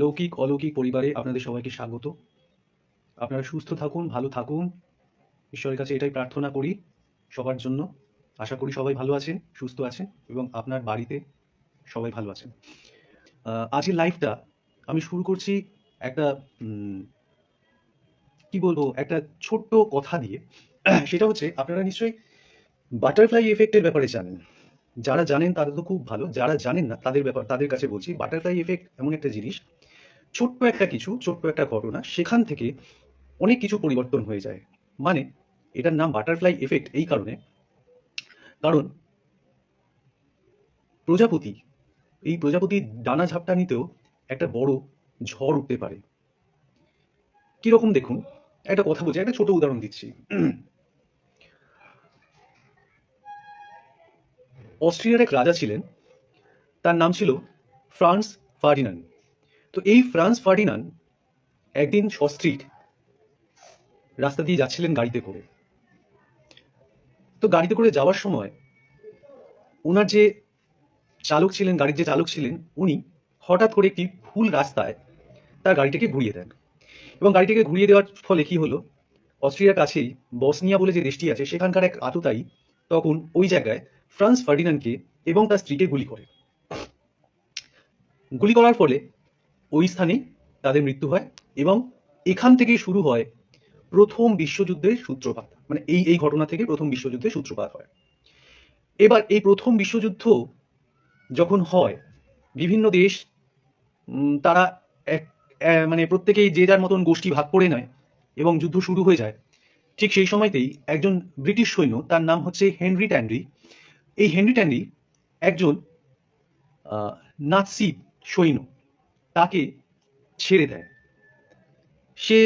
লৌকিক, অলৌকিক পরিবারে আপনাদের সবাইকে স্বাগত। আপনারা সুস্থ থাকুন, ভালো থাকুন। ঈশ্বরের কাছে এটাই প্রার্থনা করি সবার জন্য। আশা করি সবাই ভালো আছেন, সুস্থ আছেন এবং আপনার বাড়িতে সবাই ভালো আছেন। আজকের লাইফটা আমি শুরু করছি একটা কি বলব, একটা ছোট্ট কথা দিয়ে। সেটা হচ্ছে, আপনারা নিশ্চয়ই বাটারফ্লাই এফেক্টের ব্যাপারে জানেন। যারা জানেন তাদের তো খুব ভালো, যারা জানেন না তাদের ব্যাপার, তাদের কাছে বলছি বাটারফ্লাই এফেক্ট এমন একটা জিনিস ছোট্ট একটা কিছু, ছোট্ট একটা ঘটনা সেখান থেকে অনেক কিছু পরিবর্তন হয়ে যায়। মানে এটার নাম বাটারফ্লাই এফেক্ট এই কারণে। কারণ প্রজাপতি, এই প্রজাপতির ডানা ঝাপটা নিতেও একটা বড় ঝড় উঠতে পারে। কীরকম দেখুন, একটা কথা বলছি, একটা ছোট উদাহরণ দিচ্ছি। অস্ট্রিয়ার এক রাজা ছিলেন, তার নাম ছিল ফ্রান্স ফার্ডিনান তো এই ফ্রান্স ফার্ডিনান একদিন সস্ত্রীক রাস্তা দিয়ে যাচ্ছিলেন গাড়িতে করে। তো গাড়িতে করে যাওয়ার সময় ওনার যে চালক ছিলেন, গাড়ির যে চালক ছিলেন, উনি হঠাৎ করে একটি ভুল রাস্তায় তার গাড়িটাকে ঘুরিয়ে দেন। এবং গাড়িটাকে ঘুরিয়ে দেওয়ার ফলে কি হলো? অস্ট্রিয়ার কাছেই বসনিয়া বলে যে দেশটি আছে, সেখানকার এক আততায়ী তখন ওই জায়গায় ফ্রান্স ফার্ডিনানকে এবং তার স্ত্রীকে গুলি করে। গুলি করার ফলে ওই স্থানেই তাদের মৃত্যু হয় এবং এখান থেকেই শুরু হয় প্রথম বিশ্বযুদ্ধের সূত্রপাত। মানে এই এই ঘটনা থেকে প্রথম বিশ্বযুদ্ধের সূত্রপাত হয়। এবার এই প্রথম বিশ্বযুদ্ধ যখন হয়, বিভিন্ন দেশ তারা এক মানে প্রত্যেকেই যে যার মতন গোষ্ঠী ভাগ করে নেয় এবং যুদ্ধ শুরু হয়ে যায়, ঠিক সেই সময়তেই একজন ব্রিটিশ সৈন্য, তার নাম হচ্ছে হেনরি ট্যান্ডি, এই হেনরি ট্যান্ডি একজন নাৎসি সৈন্য তাকে ছেড়ে দেয়। সে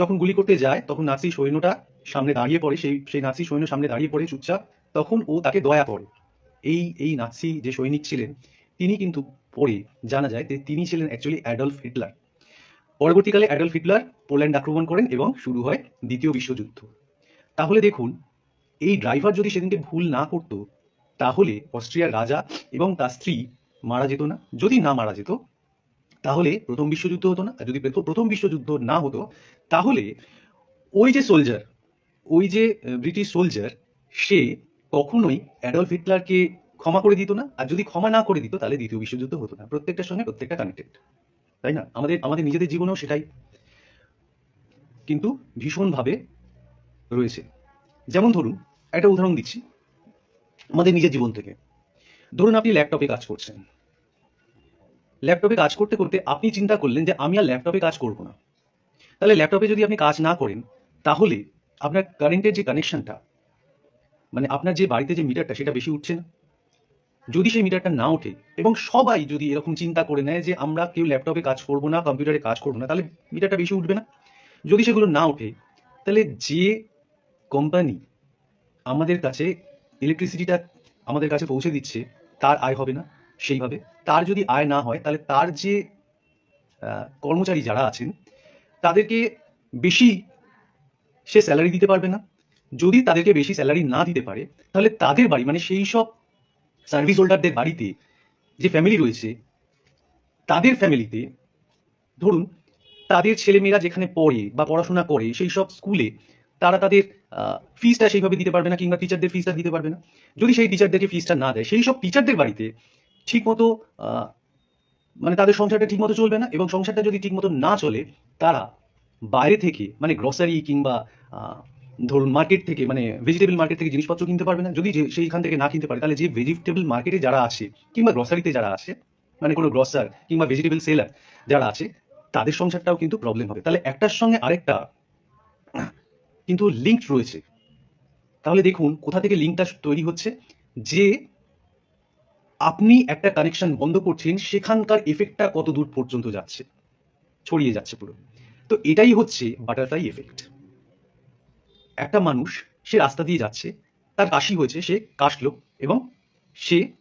যখন গুলি করতে যায়, তখন নাৎসি সৈন্যটা সামনে দাঁড়িয়ে পড়ে। সেই সেই নাৎসি সৈন্য সামনে দাঁড়িয়ে পড়ে চুপচাপ। তখন ও তাকে দয়া করে। এই এই নাৎসি যে সৈনিক ছিলেন, তিনি কিন্তু পরে জানা যায় যে তিনি ছিলেন অ্যাকচুয়ালি অ্যাডলফ হিটলার পরবর্তীকালে অ্যাডলফ হিটলার পোল্যান্ড আক্রমণ করেন এবং শুরু হয় দ্বিতীয় বিশ্বযুদ্ধ। তাহলে দেখুন, এই ড্রাইভার যদি সেদিনকে ভুল না করতো, তাহলে অস্ট্রিয়ার রাজা এবং তার স্ত্রী মারা যেত না। যদি না মারা যেত তাহলে প্রথম বিশ্বযুদ্ধ হতো না? আর যদি প্রথম- বিশ্বযুদ্ধ না হতো, তাহলে ওই যে সোলজার ওই যে ব্রিটিশ সোলজার সে কখনোই অ্যাডলফ হিটলারকে ক্ষমা করে দিত না। আর যদি ক্ষমা না করে দিত, তাহলে দ্বিতীয় বিশ্বযুদ্ধ হতো না। প্রত্যেকটার সঙ্গে প্রত্যেকটা কানেক্টেড তাই না? আমাদের আমাদের নিজেদের জীবনেও সেটাই। কিন্তু ভীষণভাবে রয়েছে। যেমন ধরুন, একটা উদাহরণ দিচ্ছি। আমাদের নিজের জীবন থেকে। ধরুন আপনি ল্যাপটপে কাজ করছেন। ল্যাপটপে কাজ করতে করতে আপনি চিন্তা করলেন যে আমি আর ল্যাপটপে কাজ করব না। তাহলে ল্যাপটপে যদি আপনি কাজ না করেন, তাহলে আপনার কারেন্টের যে কানেকশনটা মানে আপনার যে বাড়িতে যে মিটারটা সেটা বেশি উঠছে না। যদি সেই মিটারটা না ওঠে এবং সবাই যদি এরকম চিন্তা করে নেয় যে আমরা কেউ ল্যাপটপে কাজ করব না কম্পিউটারে কাজ করব না, তাহলে মিটারটা বেশি উঠবে না। যদি সেগুলো না ওঠে, তাহলে যে কোম্পানি আমাদের কাছে ইলেকট্রিসিটিটা আমাদের কাছে পৌঁছে দিচ্ছে, তার আয় হবে না। সেইভাবে। তার যদি আয় না হয়, তাহলে তার যে কর্মচারী যারা আছেন, তাদেরকে বেশি সে স্যালারি দিতে পারবে না। যদি তাদেরকে বেশি স্যালারি না দিতে পারে, তাহলে তাদের বাড়ি মানে সেই সব সার্ভিস হোল্ডারদের বাড়িতে যে ফ্যামিলি রয়েছে, তাদের ফ্যামিলিতে ধরুন, তাদের ছেলেমেয়েরা যেখানে পড়ে বা পড়াশোনা করে, সেই সব স্কুলে তারা তাদের ফিসটা সেইভাবে দিতে পারবে না, কিংবা টিচারদের ফিসটা দিতে পারবে না। যদি সেই টিচারদেরকে ফিসটা না দেয়, সেই সব টিচারদের বাড়িতে ঠিকমতো মানে তাদের সংসারটা ঠিকমতো চলবে না এবং সংসারটা যদি ঠিকমতো না চলে, তারা বাইরে থেকে মানে গ্রসারি কিংবা ধরুন মার্কেট থেকে মানে ভেজিটেবল মার্কেট থেকে জিনিসপত্র কিনতে পারবে না। যদি সেইখান থেকে না কিনতে পারে, তাহলে যে ভেজিটেবল মার্কেটে যারা আসে কিংবা গ্রসারিতে যারা আসে মানে কোনো গ্রসার কিংবা ভেজিটেবল সেলার যারা আছে, তাদের সংসারটাও কিন্তু প্রবলেম হবে। তাহলে একটার সঙ্গে আরেকটা কিন্তু লিঙ্ক রয়েছে। তাহলে দেখুন কোথা থেকে লিঙ্কটা তৈরি হচ্ছে যে আপনি একটা কানেকশন বন্ধ করছেন, সেখানকার এফেক্টটা কত দূর পর্যন্ত যাচ্ছে? ছড়িয়ে যাচ্ছে পুরো। তো এটাই হচ্ছে বাটারফ্লাই এফেক্ট একটা মানুষ, সে রাস্তা দিয়ে যাচ্ছে, তার কাশি হয়েছে, সে কাশলো এবং সে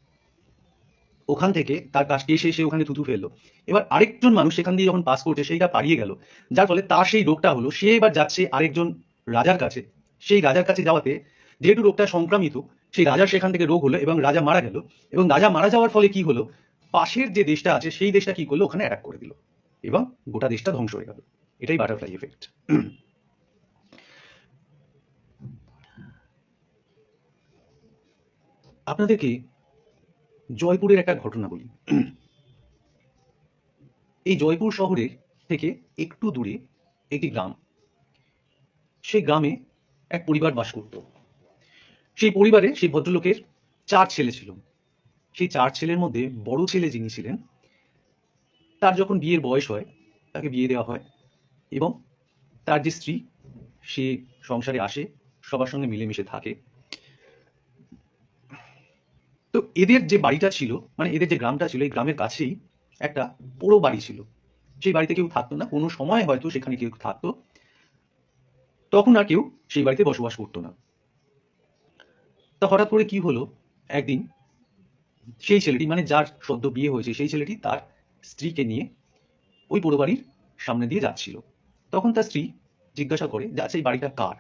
ওখান থেকে তার কাশটি এসে সে ওখানে থুতু ফেলল। এবার আরেকজন মানুষ সেখান দিয়ে যখন পাস করছে, সেইটা পারিয়ে গেল। যার ফলে তার সেই রোগটা হলো, সে এবার যাচ্ছে আরেকজন রাজার কাছে। সেই রাজার কাছে যাওয়াতে যেহেতু রোগটা সংক্রামিত সেই রাজার সেখান থেকে রোগ হলো এবং রাজা মারা গেল এবং রাজা মারা যাওয়ার ফলে কি হলো? পাশের যে দেশটা আছে, সেই দেশটা কি করল? ওখানে অ্যাটাক করে দিল এবং গোটা দেশটা ধ্বংস হয়ে গেল। এটাই বাটারফ্লাই এফেক্ট আপনাদেরকে জয়পুরের একটা ঘটনা বলি। এই জয়পুর শহরের থেকে একটু দূরে একটি গ্রাম। সেই গ্রামে এক পরিবার বাস করত। সেই পরিবারে সেই ভদ্রলোকের চার ছেলে ছিল। সেই চার ছেলের মধ্যে বড় ছেলে যিনি ছিলেন, তার যখন বিয়ের বয়স হয়, তাকে বিয়ে দেওয়া হয় এবং তার যে স্ত্রী, সে সংসারে আসে, সবার সঙ্গে মিলেমিশে থাকে। তো এদের যে বাড়িটা ছিল মানে এদের যে গ্রামটা ছিল, এই গ্রামের কাছেই একটা বড় বাড়ি ছিল। সেই বাড়িতে কেউ থাকতো না, কোনো সময় হয়তো সেখানে কেউ থাকতো। তখন আর কেউ সেই বাড়িতে বসবাস করতো না। তা হঠাৎ করে কি হলো? একদিন সেই ছেলেটি মানে যার সদ্য বিয়ে হয়েছে, সেই ছেলেটি তার স্ত্রীকে নিয়ে ওই পুরো বাড়ির সামনে দিয়ে যাচ্ছিল। তখন তার স্ত্রী জিজ্ঞাসা করে, যে আচ্ছা এই বাড়িটা কার?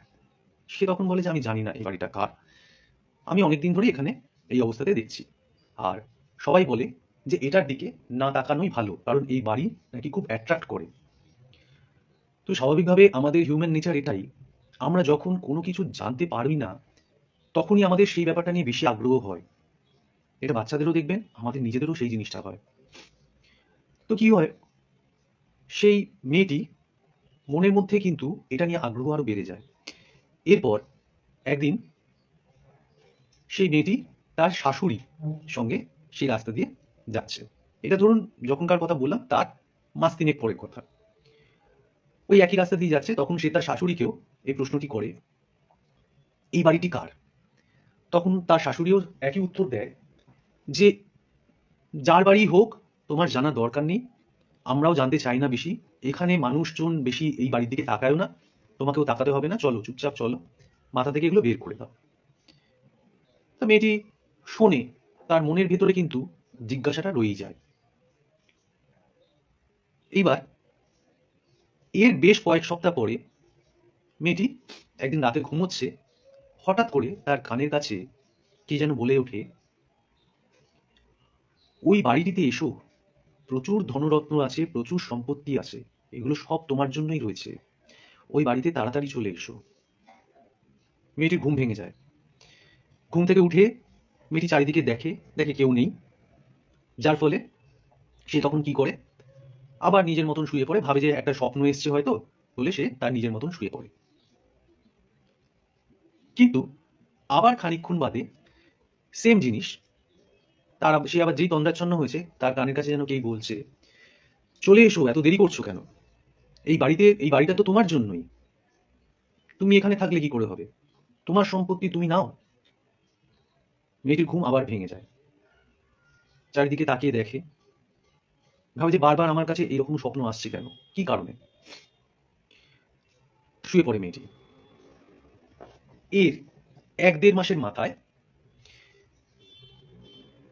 সে তখন বলে যে, আমি জানি না এই বাড়িটা কার। আমি অনেকদিন ধরেই এখানে এই অবস্থাতে দেখছি। আর সবাই বলে যে, এটার দিকে না তাকানোই ভালো, কারণ এই বাড়ি নাকি খুব অ্যাট্রাক্ট করে। তো স্বাভাবিকভাবে আমাদের হিউম্যান নেচার এটাই। আমরা যখন কোনো কিছু জানতে পারবি না তখনই আমাদের সেই ব্যাপারটা নিয়ে বেশি আগ্রহ হয়। এটা বাচ্চাদেরও দেখবেন, আমাদের নিজেদেরও সেই জিনিসটা হয়। তো কি হয়? সেই মেয়েটি মনের মধ্যে কিন্তু এটা নিয়ে আগ্রহ আরও বেড়ে যায়। এরপর একদিন সেই মেয়েটি তার শাশুড়ি সঙ্গে সেই রাস্তা দিয়ে যাচ্ছে। এটা ধরুন, যখনকার কথা বললাম, তার মাস তিনেক পরের কথা। ওই একই রাস্তা দিয়ে যাচ্ছে, তখন সে তার শাশুড়িকেও এই প্রশ্নটি করে, এই বাড়িটি কার? তখন তার শাশুড়িও একই উত্তর দেয় যে, যার বাড়ি হোক, তোমার জানা দরকার নেই। আমরাও জানতে চাই না বেশি। এখানে মানুষজন বেশি এই বাড়ির দিকে তাকায়ও না। তোমাকেও তাকাতে হবে না। চলো, চুপচাপ চলো। মাথা থেকে এগুলো বের করে দাও। তা মেয়েটি শোনে, তার মনের ভেতরে কিন্তু জিজ্ঞাসাটা রয়েই যায়। এইবার, এর বেশ কয়েক সপ্তাহ পরে মেয়েটি একদিন রাতে ঘুমোচ্ছে। হঠাৎ করে তার কানের কাছে কে যেন বলে ওঠে, ওই বাড়িটিতে এসো। প্রচুর ধনরত্ন আছে, প্রচুর সম্পত্তি আছে। এগুলো সব তোমার জন্যই রয়েছে। ওই বাড়িতে তাড়াতাড়ি চলে এসো। মেয়েটির ঘুম ভেঙে যায়। ঘুম থেকে উঠে মেয়েটি চারিদিকে দেখে দেখে কেউ নেই। যার ফলে সে তখন কি করে? আবার নিজের মতন শুয়ে পড়ে। ভাবে যে একটা স্বপ্ন এসছে হয়তো, বলে সে তার নিজের মতন শুয়ে পড়ে। কিন্তু আবার খানিকক্ষণ বাদে সেম জিনিস, তার সে আবার যেই তন্দ্রাচ্ছন্ন হয়েছে, তার কানের কাছে যেন কেই বলছে, চলে এসো, এত দেরি করছ কেন? এই বাড়িতে, এই বাড়িটা তো তোমার জন্যই। তুমি এখানে থাকলে কি করে হবে? তোমার সম্পত্তি তুমি নাও। মেয়েটির ঘুম আবার ভেঙে যায়। চারিদিকে তাকিয়ে দেখে, ভাবে যে বারবার আমার কাছে এরকম স্বপ্ন আসছে কেন? কি কারণে? শুয়ে পড়ে মেয়েটি। এর এক দেড় মাসের মাথায়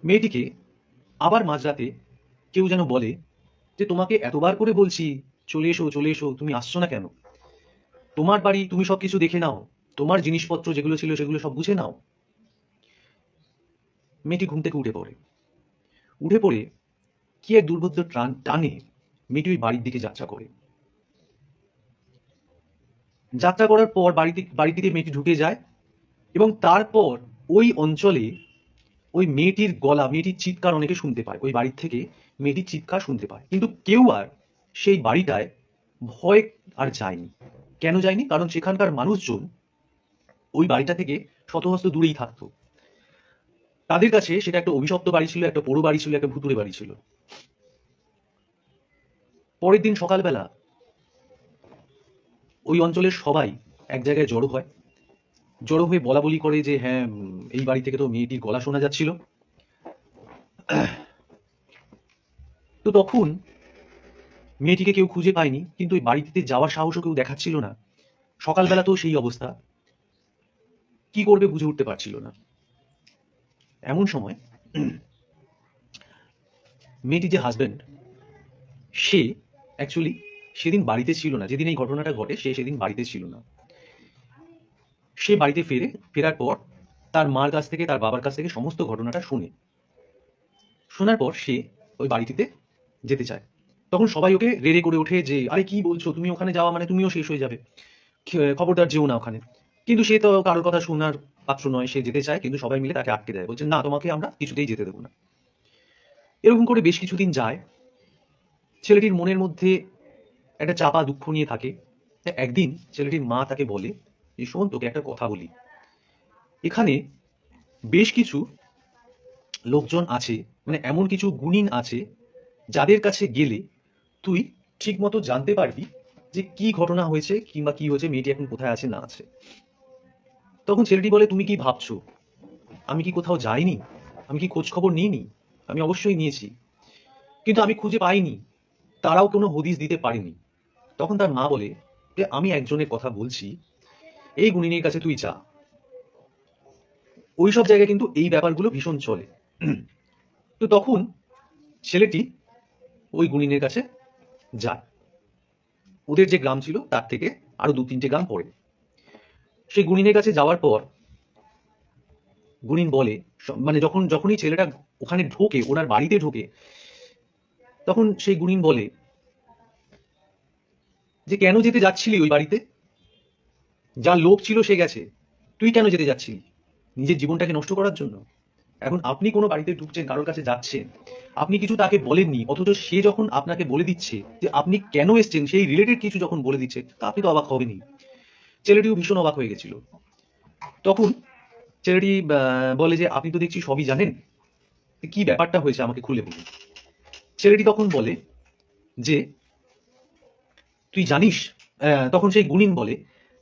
মেয়েটিকে আবার মাঝরাতে কেউ যেন বলে যে, তোমাকে এতবার করে বলছি, চলে এসো চলে এসো, তুমি আসছো না কেন? তোমার বাড়ি তুমি সবকিছু দেখে নাও, তোমার জিনিসপত্র যেগুলো ছিল সেগুলো সব বুঝে নাও। মেয়েটি ঘুম থেকে উঠে পড়ে। উঠে পড়ে কি এক দুর্বোধ্য টানে মেয়েটি ওই বাড়ির দিকে যাত্রা করে। যাত্রা করার পর বাড়িতে বাড়িটিতে মেয়েটি ঢুকে যায় এবং তারপর ওই অঞ্চলে ওই মেয়েটির গলা, মেয়েটির চিৎকার অনেকে শুনতে পায়। ওই বাড়ির থেকে মেয়েটির চিৎকার শুনতে পায়। কিন্তু কেউ আর সেই বাড়িটায় ভয় আর যায়নি। কেন যায়নি? কারণ সেখানকার মানুষজন ওই বাড়িটা থেকে শতহস্ত দূরেই থাকতো। তাদের কাছে সেটা একটা অভিশপ্ত বাড়ি ছিল, একটা পোড়ো বাড়ি ছিল, একটা ভুতুরে বাড়ি ছিল। পরের দিন সকালবেলা ওই অঞ্চলের সবাই এক জায়গায় জড়ো হয়। জড়ো হয়ে বলা বলি করে যে হ্যাঁ এই বাড়ি থেকে তো মেয়েটির গলা শোনা যাচ্ছিল। তো তখন মেয়েটিকে কেউ খুঁজে পায়নি, কিন্তু ওই বাড়িতে যাওয়ার সাহসও কেউ দেখাচ্ছিল না। সকালবেলা তো সেই অবস্থা। কি করবে বুঝে উঠতে পারছিল না। এমন সময় মেয়েটি যে হাজবেন্ড সে অ্যাকচুয়ালি সেদিন বাড়িতে ছিল না। যেদিন এই ঘটনাটা ঘটে, সে সেদিন বাড়িতে ছিল না। সে বাড়িতে ফেরে, ফেরার পর তার মার কাছ থেকে, তার বাবার কাছ থেকে সমস্ত ঘটনাটা শুনে। শোনার পর সে ওই বাড়িটিতে যেতে চায়। তখন সবাই ওকে রেড়ে করে ওঠে যে, আরে, কি বলছো? তুমি ওখানে যাওয়া মানে তুমিও শেষ হয়ে যাবে। খবরদার যেও না ওখানে। কিন্তু সে তো কারোর কথা শোনার পাত্র নয়, সে যেতে চায়, কিন্তু সবাই মিলে তাকে আটকে দেয়। বলছে, না, তোমাকে আমরা কিছুতেই যেতে দেবো না। এরকম করে বেশ কিছুদিন যায়। ছেলেটির মনের মধ্যে একটা চাপা দুঃখ নিয়ে থাকে। একদিন ছেলেটির মা তাকে বলে যে শোন, তোকে একটা কথা বলি। এখানে বেশ কিছু লোকজন আছে মানে এমন কিছু গুণিন আছে, যাদের কাছে গেলে তুই ঠিক মতো জানতে পারবি যে কি ঘটনা হয়েছে কিংবা কি হয়েছে, মেয়েটি এখন কোথায় আছে, না আছে। তখন ছেলেটি বলে, তুমি কি ভাবছ? আমি কি কোথাও যাইনি? আমি কি খোঁজ খবর নিইনি? আমি অবশ্যই নিয়েছি। কিন্তু আমি খুঁজে পাইনি। তারাও কোনো হদিস দিতে পারেনি। তখন তার মা বলে যে আমি একজনের কথা বলছি। এই গুণিনীর কাছে তুই যা। ওই সব জায়গায় কিন্তু এই ব্যাপারগুলো ভীষণ চলে। তো তখন ছেলেটি ওই গুণিনের কাছে যায়। ওদের যে গ্রাম ছিল, তার থেকে আরও দু তিনটে গ্রাম পড়ে। সেই গুণিনের কাছে যাওয়ার পর গুণিন বলে মানে যখন, যখনই ছেলেটা ওখানে ঢোকে, ওনার বাড়িতে ঢোকে, তখন সেই গুণিন বলে যে কেন যেতে যাচ্ছিলি ওই বাড়িতে? যা লোক ছিল সে গেছে। তুই কেন যেতে যাচ্ছিলি? নিজের জীবনটাকে নষ্ট করার জন্য? এখন আপনি কোনো বাড়িতে ঢুকছেন, কারোর কাছে যাচ্ছেন, আপনি কিছু তাকে বলেননি, অথচ সে যখন আপনাকে বলে দিচ্ছে যে আপনি কেন এসছেন, সেই রিলেটেড কিছু যখন বলে দিচ্ছে, তা আপনি তো অবাক হবেনি ছেলেটিও ভীষণ অবাক হয়ে গেছিল। তখন ছেলেটি বলে যে, আপনি তো দেখছি সবই জানেন। কি ব্যাপারটা হয়েছে আমাকে খুলে বলুন? ছেলেটি তখন বলে যে তুই জানিস তখন সেই গুণিন বলে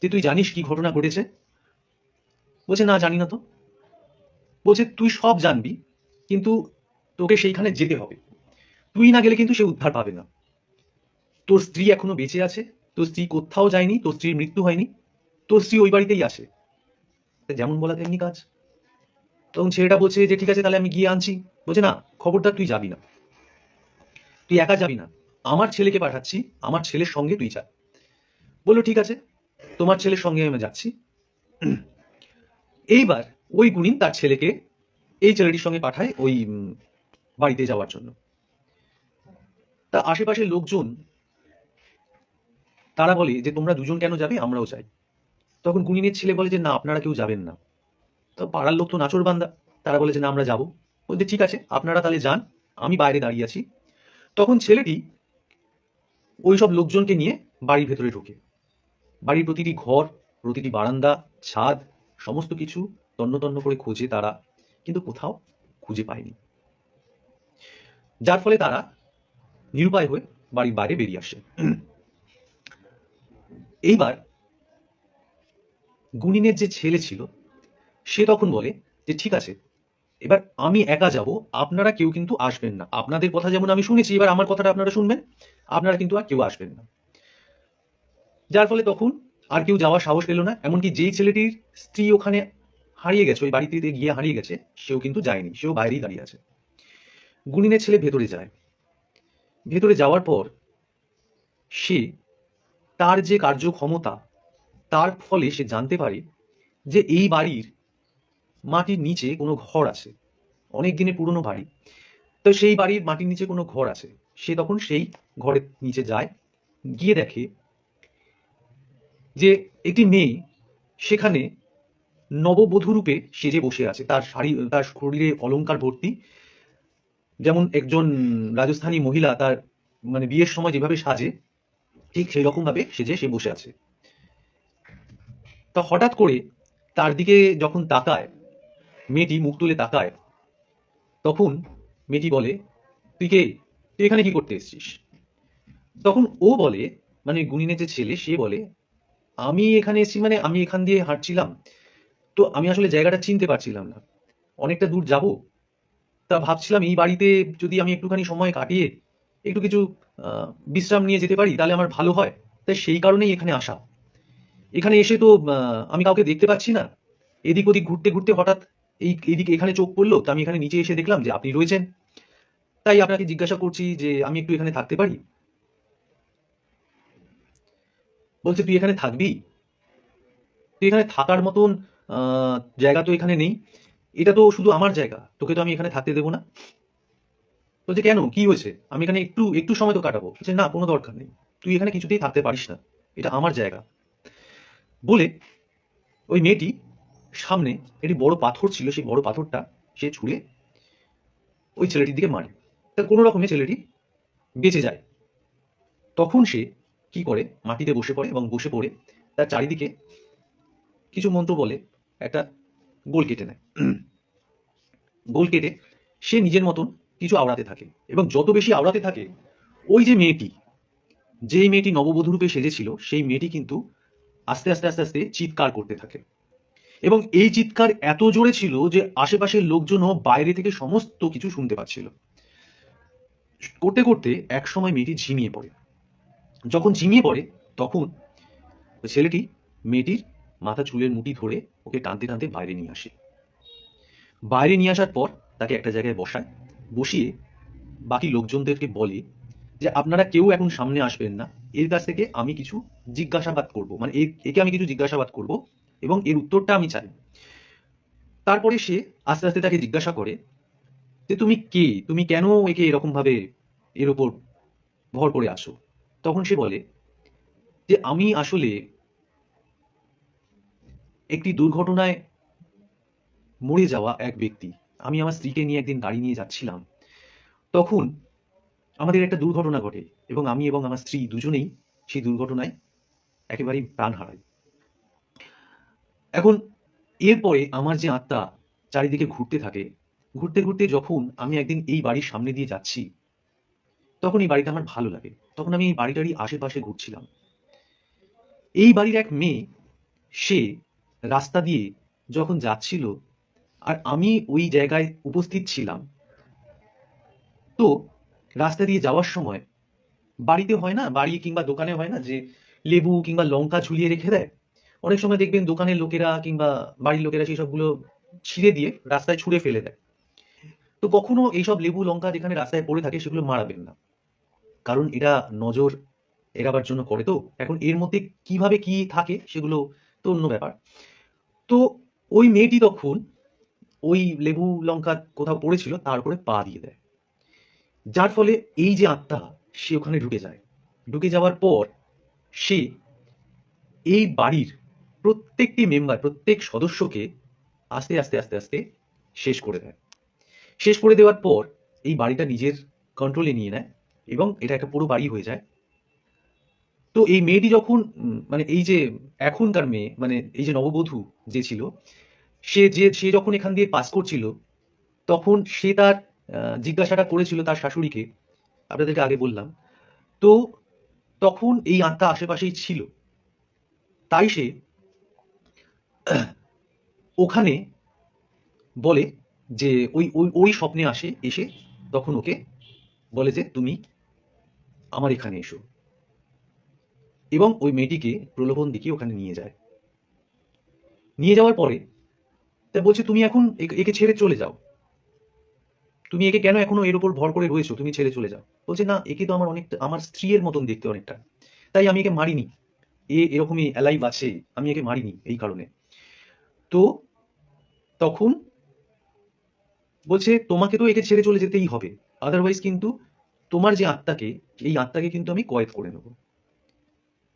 যে তুই জানিস কি ঘটনা ঘটেছে? বলছে, না, জানি না তো। বলছে, তুই সব জানবি, কিন্তু তোকে সেইখানে যেতে হবে। তুই না গেলে কিন্তু সে উদ্ধার পাবে না। তোর স্ত্রী এখনও বেঁচে আছে, তোর স্ত্রী কোথাও যায়নি, তোর স্ত্রীর মৃত্যু হয়নি, তোর স্ত্রী ওই বাড়িতেই তা যেমন বলা তেমনি কাজ। তখন ছেলেটা বলছে যে, ঠিক আছে, তাহলে আমি গিয়ে আনছি। বলছে, না খবরদার তুই যাবি না। তুই একা যাবি না। আমার ছেলেকে পাঠাচ্ছি, আমার ছেলের সঙ্গে তুই যা। বলল, ঠিক আছে, তোমার ছেলের সঙ্গে আমি যাচ্ছি। এইবার ওই গুণিন তার ছেলেকে এই ছেলেটির সঙ্গে পাঠায় ওই বাড়িতে যাওয়ার জন্য। তা আশেপাশের লোকজন, তারা বলে যে, তোমরা দুজন কেন যাবে? আমরাও যাই। তখন গুণিনের ছেলে বলে যে, না, আপনারা কেউ যাবেন না। তো পাড়ার লোক তো নাচর বান্দা তারা বলে যে, না, আমরা যাব। বলতে ঠিক আছে, আপনারা তাহলে যান, আমি বাইরে দাঁড়িয়ে আছি। তখন ছেলেটি ওই সব লোকজনকে নিয়ে বাড়ির ভেতরে ঢোকে। বাড়ির প্রতিটি ঘর, প্রতিটি বারান্দা, ছাদ, সমস্ত কিছু তন্ন করে খোঁজে তারা, কিন্তু কোথাও খুঁজে পায়নি। যার ফলে তারা নিরুপায় হয়ে বাড়ির বাইরে বেরিয়ে আসে। এইবার গুনিনের যে ছেলে ছিল, সে তখন বলে যে, ঠিক আছে এবার আমি একা যাব, আপনারা কেউ কিন্তু আসবেন না। আপনাদের কথা যেমন আমি শুনেছি, এবার আমার কথাটা আপনারা শুনবেন, আপনারা কিন্তু আর কেউ আসবেন না। যার ফলে তখন আর কেউ যাওয়ার সাহস পেল না, এমনকি যেই ছেলেটির স্ত্রী ওখানে হারিয়ে গেছে, ওই বাড়িতে গিয়ে হারিয়ে গেছে, সেও কিন্তু যায়নি, সেও বাইরেই দাঁড়িয়ে আছে। গুনিনের ছেলে ভেতরে যায়। ভেতরে যাওয়ার পর সে তার যে কার্যক্ষমতা, তার ফলে সে জানতে পারে যে এই বাড়ির মাটির নিচে কোনো ঘর আছে। অনেক দিনের পুরনো বাড়ি। তো সেই বাড়ির মাটির নিচে কোনো ঘর আছে। সে তখন সেই ঘরের নিচে যায়, গিয়ে দেখে যে একটি মেয়ে সেখানে নববধূ রূপে সেজে বসে আছে। তার শাড়ি, তার শরীরে অলংকার ভর্তি। যেমন একজন রাজস্থানী মহিলা তার মানে বিয়ের সময় যেভাবে সাজে, ঠিক সেই রকম ভাবে সেজে সে বসে আছে। তা হঠাৎ করে তার দিকে যখন তাকায় মেয়েটি মুখ তুলে তাকায়। তখন মেয়েটি বলে, তুই কে? তুই এখানে কি করতে এসেছিস? তখন ও বলে মানে গুনিনের যে ছেলে, সে বলে, আমি এখানে এসেছি মানে আমি এখান দিয়ে হাঁটছিলাম। তো আমি আসলে জায়গাটা চিনতে পারছিলাম না। অনেকটা দূর যাব। তা ভাবছিলাম এই বাড়িতে যদি আমি একটুখানি সময় কাটিয়ে একটু কিছু বিশ্রাম নিয়ে যেতে পারি, তাহলে আমার ভালো হয়। তাই সেই কারণেই এখানে আসা। এখানে এসে তো আমি কাউকে দেখতে পাচ্ছি না। এদিক ওদিক ঘুরতে ঘুরতে হঠাৎ এই এদিকে এখানে চোখ পড়ল, তো আমি এখানে নিচে এসে দেখলাম যে আপনি রয়েছেন। তাই আপনাকে জিজ্ঞাসা করছি যে আমি একটু এখানে থাকতে পারি? বলছে, তুই এখানে থাকবি? তুই এখানে থাকার মতন জায়গা তো এখানে নেই। এটা তো শুধু আমার জায়গা, তোকে তো আমি এখানে থাকতে দেবো না। বলছে, কেন? কি হয়েছে? আমি এখানে একটু একটু সময় তো কাটাবো। বলছে, না, কোনো দরকার নেই। তুই এখানে কিছুতেই থাকতে পারিস না। এটা আমার জায়গা। বলে ওই মেয়েটি সামনে একটি বড় পাথর ছিল, সেই বড় পাথরটা সে ছুঁড়ে ওই ছেলেটির দিকে মারে। তা কোনো রকমে ছেলেটি বেঁচে যায়। তখন সে কি করে? মাটিতে বসে পড়ে এবং বসে পড়ে তার চারিদিকে কিছু মন্ত্র বলে একটা গোল কেটে নেয়। গোল কেটে সে নিজের মতন কিছু আওড়াতে থাকে এবং যত বেশি আওড়াতে থাকে, ওই যে মেয়েটি, যেই মেয়েটি নববধূরূপে সেজেছিল, সেই মেয়েটি কিন্তু আস্তে আস্তে আস্তে আস্তে চিৎকার করতে থাকে। এবং এই চিৎকার এত জোরে ছিল যে আশেপাশের লোকজনও বাইরে থেকে সমস্ত কিছু শুনতে পাচ্ছিল। করতে করতে একসময় মেয়েটি ঝিমিয়ে পড়ে। যখন ঝিমিয়ে পড়ে, তখন ছেলেটি মেয়েটির মাথা চুলের মুঠি ধরে ওকে টানতে টানতে বাইরে নিয়ে আসে। বাইরে নিয়ে আসার পর তাকে একটা জায়গায় বসায়। বসিয়ে বাকি লোকজনদেরকে বলে যে, আপনারা কেউ এখন সামনে আসবেন না। এর কাছ থেকে আমি কিছু জিজ্ঞাসাবাদ করব। মানে একে আমি কিছু জিজ্ঞাসাবাদ করব এবং এর উত্তরটা আমি চাই। তারপরে সে আস্তে আস্তে তাকে জিজ্ঞাসা করে যে, তুমি কে? তুমি কেন একে এরকম ভাবে এর ওপর ভর করে আছো? তখন সে বলে যে, আমি আসলে একটি দুর্ঘটনায় মরে যাওয়া এক ব্যক্তি। আমি আমার স্ত্রীকে নিয়ে একদিন গাড়ি নিয়ে যাচ্ছিলাম। তখন আমাদের একটা দুর্ঘটনা ঘটে এবং আমি এবং আমার স্ত্রী দুজনেই সেই দুর্ঘটনায় একেবারেই প্রাণ হারাই। এখন, এরপরে আমার যে আত্মা চারিদিকে ঘুরতে থাকে, ঘুরতে ঘুরতে যখন আমি একদিন এই বাড়ির সামনে দিয়ে যাচ্ছি, তখন এই বাড়িটা আমার ভালো লাগে। তখন আমি এই বাড়িটারই আশেপাশে ঘুরছিলাম। এই বাড়ির এক মেয়ে, সে রাস্তা দিয়ে যখন যাচ্ছিল, আর আমি ওই জায়গায় উপস্থিত ছিলাম, তো রাস্তা দিয়ে যাওয়ার সময় বাড়িতে হয় না, বাড়ি কিংবা দোকানে হয় না যে লেবু কিংবা লঙ্কা ঝুলিয়ে রেখে দেয়? অনেক সময় দেখবেন দোকানের লোকেরা কিংবা বাড়ির লোকেরা সেই সবগুলো ছিঁড়ে দিয়ে রাস্তায় ছুঁড়ে ফেলে দেয়। তো কখনো এইসব লেবু, লঙ্কা যেখানে রাস্তায় পড়ে থাকে সেগুলো মারাবেন না। কারণ এটা নজর এড়াবার জন্য করে তো। এখন এর মধ্যে কীভাবে কি থাকে সেগুলো তো অন্য ব্যাপার। তো ওই মেয়েটি তখন ওই লেবু, লঙ্কা কোথাও পড়েছিল, তার উপরে পা দিয়ে দেয়। যার ফলে এই যে আত্মা, সে ওখানে ঢুকে যায়। ঢুকে যাওয়ার পর সে এই বাড়ির প্রত্যেকটি মেম্বার প্রত্যেক সদস্যকে আস্তে আস্তে আস্তে আস্তে শেষ করে দেয়। শেষ করে দেওয়ার পর এই বাড়িটা নিজের কন্ট্রোলে নিয়ে নেয় এবং এটা একটা পুরো বাড়ি হয়ে যায়। তো এই মেয়েটি যখন মানে এই যে এখনকার মেয়ে মানে এই যে নববধূ যে ছিল, সে যে, সে যখন এখান দিয়ে পাস করছিল, তখন সে তার জিজ্ঞাসাটা করেছিল তার শাশুড়িকে, আপনাদেরকে আগে বললাম। তো তখন এই আত্মা আশেপাশেই ছিল। তাই সে ওখানে বলে যে ওই ওই ওই স্বপ্নে আসে, এসে তখন ওকে বলে যে তুমি আমার এখানে এসো। এবং ওই মেয়েটিকে প্রলোভন দেখিয়ে ওখানে নিয়ে যায়। নিয়ে যাওয়ার পরে তা বলছে, তুমি এখন একে- ছেড়ে চলে যাও। তুমি একে কেন এখনও এর উপর ভর করে রয়েছো? তুমি ছেড়ে চলে যাও। বলছে, না, একে তো আমার অনেকটা, আমার স্ত্রীর মতন দেখতে অনেকটা। তাই আমি একে মারিনি। এ এরকমই অ্যালাইভ আছে, আমি একে মারিনি এই কারণে। তো তখন বলছে, তোমাকে তো একে ছেড়ে চলে যেতেই হবে। আদারওয়াইজ কিন্তু তোমার যে আত্মাকে, এই আত্মাকে কিন্তু আমি কয়েদ করে নেব।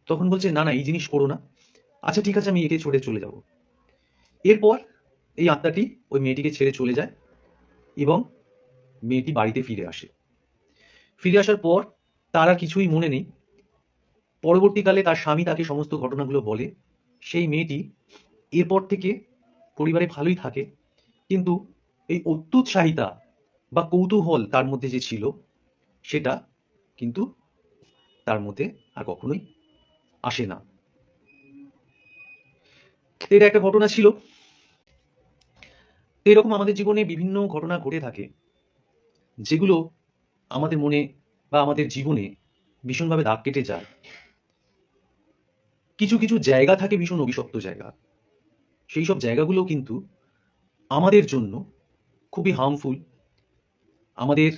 তখন বলছে, না না, এই জিনিস করো না। আচ্ছা ঠিক আছে, আমি একে ছেড়ে চলে যাব। এরপর এই আত্মাটি ওই মেয়েটিকে ছেড়ে চলে যায় এবং মেয়েটি বাড়িতে ফিরে আসে। ফিরে আসার পর তার কিছুই মনে নেই। পরবর্তীকালে তার স্বামী তাকে সমস্ত ঘটনাগুলো বলে। সেই মেয়েটি এরপর থেকে পরিবারে ভালোই থাকে। কিন্তু এই অত্যুৎসাহিতা বা কৌতূহল তার মধ্যে যে ছিল, সেটা কিন্তু তার মধ্যে আর কখনোই আসে না। এটা একটা ঘটনা ছিল। এরকম আমাদের জীবনে বিভিন্ন ঘটনা ঘটে থাকে, যেগুলো আমাদের মনে বা আমাদের জীবনে ভীষণভাবে দাগ কেটে যায়। কিছু কিছু জায়গা থাকে ভীষণ অভিশপ্ত জায়গা। সেই সব জায়গাগুলো কিন্তু আমাদের জন্য খুবই হার্মফুল আমাদের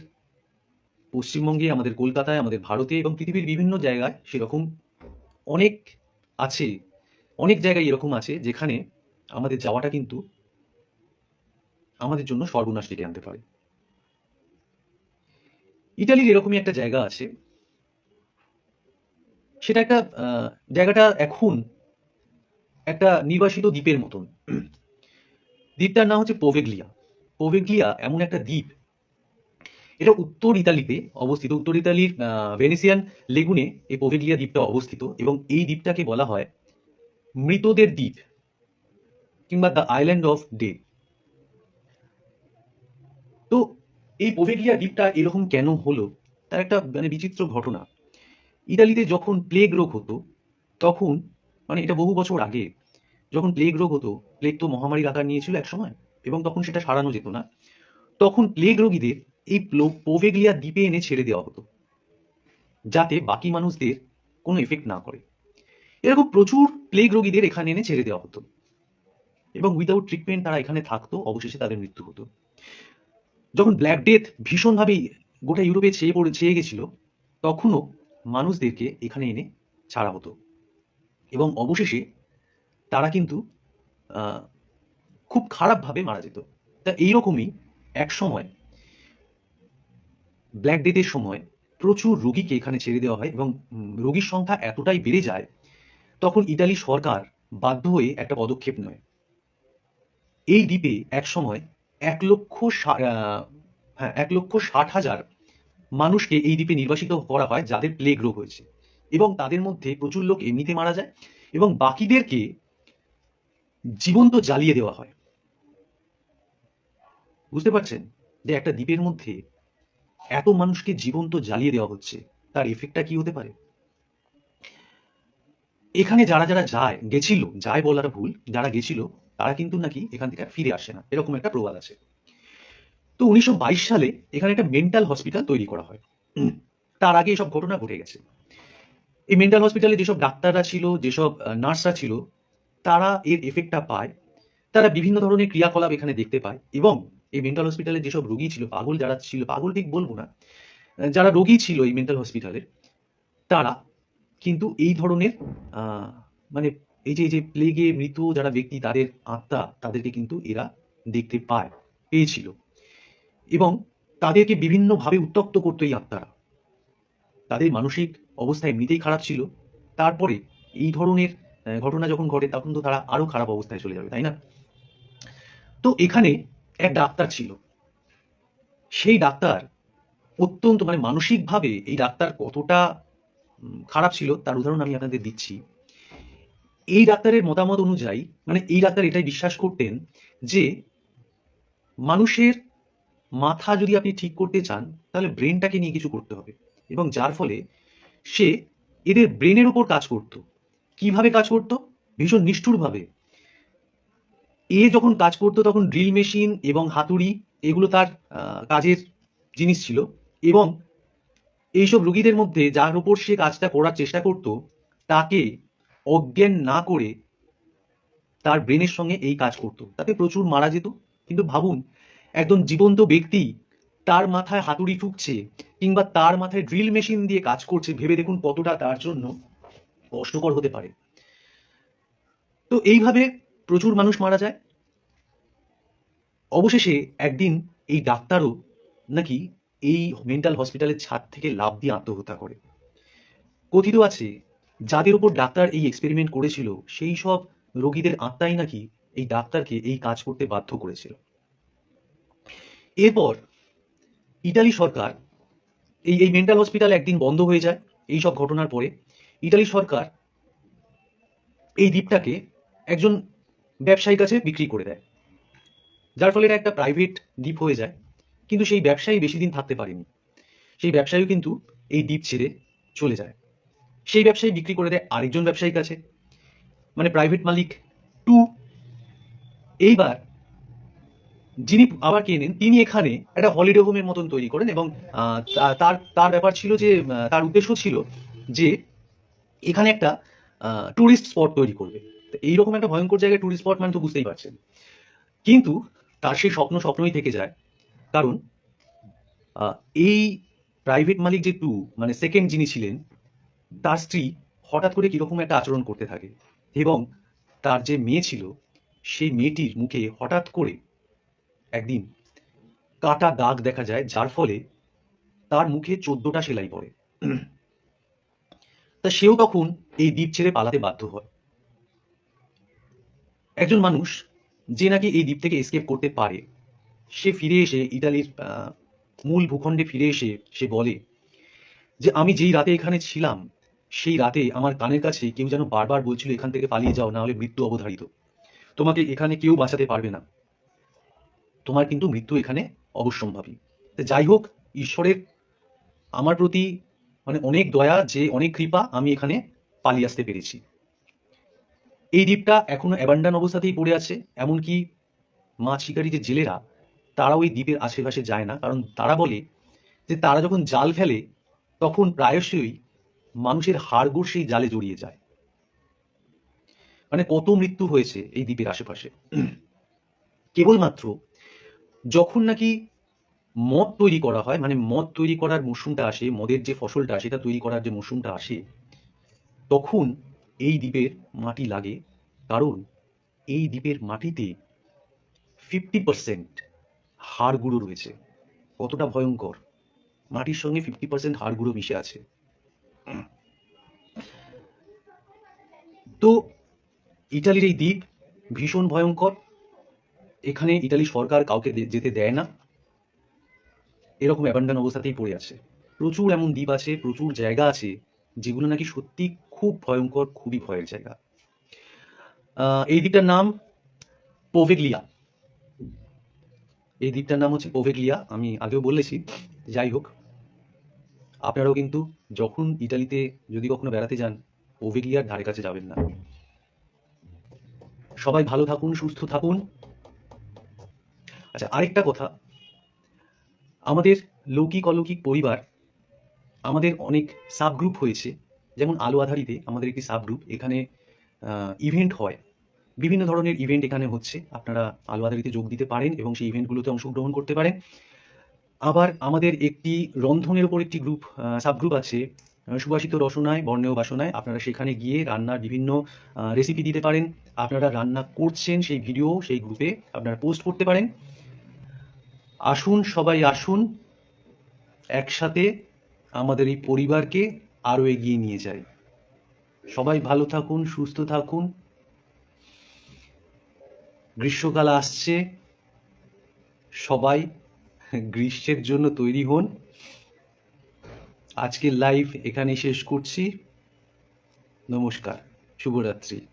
পশ্চিমবঙ্গে, আমাদের কলকাতায়, আমাদের ভারতে এবং পৃথিবীর বিভিন্ন জায়গায় সেরকম অনেক আছে, অনেক জায়গায় এরকম আছে যেখানে আমাদের যাওয়াটা কিন্তু আমাদের জন্য সর্বনাশ ডেকে আনতে পারে। ইটালির এরকমই একটা জায়গা আছে। সেটা একটা জায়গাটা এখন একটা নির্বাসিত দ্বীপের মতন। দ্বীপটার নাম হচ্ছে পোভেগলিয়া। পোভেগলিয়া এমন একটা দ্বীপ। এটা উত্তর ইতালিতে অবস্থিত। উত্তর ইতালির ভেনিসিয়ান লেগুনে এই পোভেগলিয়া দ্বীপটা অবস্থিত এবং এই দ্বীপটাকে বলা হয় মৃতদের দ্বীপ কিংবা দ্য আইল্যান্ড অফ ডে। তো এই পোভেগলিয়া দ্বীপটা এরকম কেন হলো? তার একটা মানে বিচিত্র ঘটনা। ইতালিতে যখন প্লেগ রোগ হতো, তখন মানে এটা বহু বছর আগে যখন প্লেগ রোগ হতো প্লেগ তো মহামারীর আকার নিয়েছিল এক সময় এবং তখন সেটা সারানো যেত না, তখন প্লেগ রোগীদের এই পোভেগলিয়া দ্বীপে এনে ছেড়ে দেওয়া হতো, যাতে বাকি মানুষদের কোনো এফেক্ট না করে। এরকম প্রচুর প্লেগ রোগীদের এখানে এনে ছেড়ে দেওয়া হতো, এবং উইদাউট ট্রিটমেন্ট তারা এখানে থাকতো, অবশেষে তাদের মৃত্যু হতো। যখন ব্ল্যাক ডেথ ভীষণভাবে গোটা ইউরোপে ছেয়ে পড়ে ছেয়ে গেছিল, তখনও মানুষদেরকে এখানে এনে ছাড়া হতো, এবং অবশেষে তারা কিন্তু খুব খারাপভাবে মারা যেত। তা এইরকমই এক সময় ব্ল্যাক ডেথের সময় প্রচুর রোগীকে এখানে ছেড়ে দেওয়া হয় এবং রোগীর সংখ্যা এতটাই বেড়ে যায়, তখন ইতালি সরকার বাধ্য হয়ে একটা পদক্ষেপ নেয়। এই দ্বীপে এক সময় এক লক্ষ হ্যাঁ এক লক্ষ ষাট হাজার মানুষকে এই দ্বীপে নির্বাসিত করা হয় যাদের প্লেগ রোগ হয়েছে। এবং তাদের মধ্যে প্রচুর লোক এমনিতে মারা যায় এবং বাকিদেরকে জীবন্ত জ্বালিয়ে দেওয়া হয়। বুঝতে পারছেন যে একটা দ্বীপের মধ্যে এত মানুষকে জীবন্ত জ্বালিয়ে দেওয়া হচ্ছে, তার এফেক্টটা কি হতে পারে? এখানে যারা যারা যায়, গেছিল, যায় বলাটা ভুল, যারা গেছিল, তারা কিন্তু নাকি এখান থেকে ফিরে আসে না। এরকম একটা প্রবাদ আছে। তো উনিশশো বাইশ সালে এখানে একটা মেন্টাল হসপিটাল তৈরি করা হয়। তার আগে এসব ঘটনা ঘটে গেছে। এই মেন্টাল হসপিটালে যেসব ডাক্তাররা ছিল, যেসব নার্সরা ছিল তারা এর এফেক্টটা পায়। তারা বিভিন্ন ধরনের ক্রিয়াকলাপ এখানে দেখতে পায় এবং এই মেন্টাল হসপিটালে যেসব রোগী ছিল, পাগল যারা ছিল, পাগল ঠিক বলব না, যারা রোগী ছিল এই মেন্টাল হসপিটালের তারা কিন্তু এই ধরনের মানে এই যে এই যে প্লেগে মৃত যারা ব্যক্তি, তাদের আত্মা, তাদেরকে কিন্তু এরা দেখতে পায়, পেয়েছিল। এবং তাদেরকে বিভিন্নভাবে উত্তক্ত করতো এই আত্মারা। তাদের মানসিক অবস্থা এমনিতেই খারাপ ছিল। তারপরে এই ধরনের ঘটনা যখন ঘটে, তখন তো তারা আরও খারাপ অবস্থায় চলে যাবে, তাই না? তো এখানে এক ডাক্তার ছিল। সেই ডাক্তার অত্যন্ত মানে মানসিকভাবে এই ডাক্তার কতটা খারাপ ছিল, তার উদাহরণ আমি আপনাদের দিচ্ছি। এই ডাক্তারের মতামত অনুযায়ী মানে এই ডাক্তার এটাই বিশ্বাস করতেন যে, মানুষের মাথা যদি আপনি ঠিক করতে চান, তাহলে ব্রেনটাকে নিয়ে কিছু করতে হবে। এবং যার ফলে সে এদের ব্রেনের উপর কাজ করত। কীভাবে কাজ করতো? ভীষণ নিষ্ঠুরভাবে। এ যখন কাজ করতো তখন ড্রিল মেশিন এবং হাতুড়ি এগুলো তার কাজের জিনিস ছিল এবং এইসব রুগীদের মধ্যে যার উপর সে কাজটা করার চেষ্টা করত, তাকে অজ্ঞান না করে তার ব্রেনের সঙ্গে এই কাজ করত। তাতে প্রচুর মারা যেত। কিন্তু ভাবুন, একজন জীবন্ত ব্যক্তি তার মাথায় হাতুড়ি ঠুকছে কিংবা তার মাথায় ড্রিল মেশিন দিয়ে কাজ করছে, ভেবে দেখুন কতটা তার জন্য কষ্টকর হতে পারে। তো এইভাবে প্রচুর মানুষ মারা যায়। অবশেষে একদিন এই ডাক্তারও নাকি এই মেন্টাল হসপিটালের ছাদ থেকে লাভ দিয়ে আত্মহত্যা করে। কথিত আছে, যাদের উপর ডাক্তার এই এক্সপেরিমেন্ট করেছিল, সেই সব রোগীদের আত্মাই নাকি এই ডাক্তারকে এই কাজ করতে বাধ্য করেছিল। এরপর ইটালি সরকার এই এই মেন্টাল হসপিটাল একদিন বন্ধ হয়ে যায়, এই সব ঘটনার পরে। ইটালি সরকার এই দ্বীপটাকে একজন ব্যবসায়ীর কাছে বিক্রি করে দেয়। যার ফলে এটা একটা প্রাইভেট দ্বীপ হয়ে যায়। কিন্তু সেই ব্যবসায়ী বেশি দিন থাকতে পারেনি। সেই ব্যবসায়ীও কিন্তু এই দ্বীপ ছেড়ে চলে যায়। সেই ব্যবসায়ী বিক্রি করে দেয় আরেকজন ব্যবসায়ীর কাছে। মানে প্রাইভেট মালিক টু। এইবার যিনি আবার কে নেন, তিনি এখানে একটা হলিডে হোমের মতন তৈরি করেন এবং তার তার ব্যাপার ছিল যে তার উদ্দেশ্য ছিল যে এখানে একটা টুরিস্ট স্পট তৈরি করবে। এইরকম একটা ভয়ঙ্কর জায়গায় টুরিস্ট স্পট মানে তো বুঝতেই পারছেন। কিন্তু তার সেই স্বপ্ন স্বপ্নই থেকে যায়। কারণ এই প্রাইভেট মালিক যে টু মানে সেকেন্ড যিনি ছিলেন, তার স্ত্রী হঠাৎ করে কীরকম একটা আচরণ করতে থাকে এবং তার যে মেয়ে ছিল, সেই মেয়েটির মুখে হঠাৎ করে একদিন কাটা দাগ দেখা যায়, যার ফলে তার মুখে চোদ্দটা সেলাই পড়ে। তা সেও তখন এই দ্বীপ ছেড়ে পালাতে বাধ্য হয়। একজন মানুষ যে নাকি এই দ্বীপ থেকে এসকেপ করতে পারে, সে ফিরে এসে ইতালির মূল ভূখণ্ডে ফিরে এসে সে বলে যে, আমি যেই রাতে এখানে ছিলাম, সেই রাতে আমার কানের কাছে কেউ যেন বারবার বলছিল, এখান থেকে পালিয়ে যাও, না হলে মৃত্যু অবধারিত। তোমাকে এখানে কেউ বাঁচাতে পারবে না। তোমার কিন্তু মৃত্যু এখানে অবশ্যম্ভাবী। যাই হোক, ঈশ্বরের আমার প্রতি মানে অনেক দয়া, যে অনেক কৃপা আমি এখানে পালিয়ে আসতে পেরেছি। এই দ্বীপটা এখনও অ্যাবান্ডান অবস্থাতেই পড়ে আছে, এমনকি মাছ শিকারী যে জেলেরা, তারাও এই দ্বীপের আশেপাশে যায় না, কারণ তারা বলে যে তারা যখন জাল ফেলে, তখন প্রায়শই মানুষের হাড়গোড় সেই জালে জড়িয়ে যায়। মানে কত মৃত্যু হয়েছে এই দ্বীপের আশেপাশে। কেবলমাত্র যখন নাকি মদ তৈরি করা হয় মানে মদ তৈরি করার মৌসুমটা আসে, মদের যে ফসলটা সেটা তৈরি করার যে মৌসুমটা আসে, তখন এই দ্বীপের মাটি লাগে। কারণ এই দ্বীপের মাটিতে ফিফটি পার্সেন্ট হাড় গুঁড়ো রয়েছে। কতটা ভয়ঙ্কর? মাটির সঙ্গে ফিফটি পার্সেন্ট হাড় গুঁড়ো মিশে আছে। তো ইটালির এই দ্বীপ ভীষণ ভয়ঙ্কর। এখানে ইটালি সরকার কাউকে যেতে দেয় না। এরকম অ্যাবান্ডান অবস্থাতেই পড়ে আছে। প্রচুর এমন দ্বীপ আছে, প্রচুর জায়গা আছে, যেগুলো নাকি সত্যি খুব ভয়ঙ্কর, খুবই ভয়ের জায়গা। এই দ্বীপটার নাম পোভেগলিয়া। এই দ্বীপটার নাম হচ্ছে পোভেগলিয়া। আমি আগেও বলেছি, যাই হোক, আপনারাও কিন্তু যখন ইটালিতে যদি কখনো বেড়াতে যান, পোভেগলিয়ার ধারে কাছে যাবেন না। সবাই ভালো থাকুন, সুস্থ থাকুন। আচ্ছা আরেকটা কথা আমাদের লৌকিক অলৌকিক পরিবার আমাদের অনেক সাব গ্রুপ হয়েছে। যেমন আলো আধারিতে আমাদের একটি সাব গ্রুপ এখানে ইভেন্ট হয়। বিভিন্ন ধরনের ইভেন্ট এখানে হচ্ছে। আপনারা আলো আধারিতে যোগ দিতে পারেন এবং সেই ইভেন্টগুলোতে অংশগ্রহণ করতে পারেন। আবার আমাদের একটি রন্ধনের উপর একটি গ্রুপ সাব গ্রুপ আছে সুবাসিত রসনায়, বর্ণেয় বাসনায়। আপনারা সেখানে গিয়ে রান্নার বিভিন্ন রেসিপি দিতে পারেন। আপনারা রান্না করছেন সেই ভিডিও সেই গ্রুপে আপনারা পোস্ট করতে পারেন। আসুন, সবাই আসুন, একসাথে আমাদের এই পরিবারকে আরও এগিয়ে নিয়ে যাই। সবাই ভালো থাকুন, সুস্থ থাকুন। গ্রীষ্মকাল আসছে, সবাই গ্রীষ্মের জন্য তৈরি হন। আজকের লাইভ এখানেই শেষ করছি। নমস্কার, শুভরাত্রি।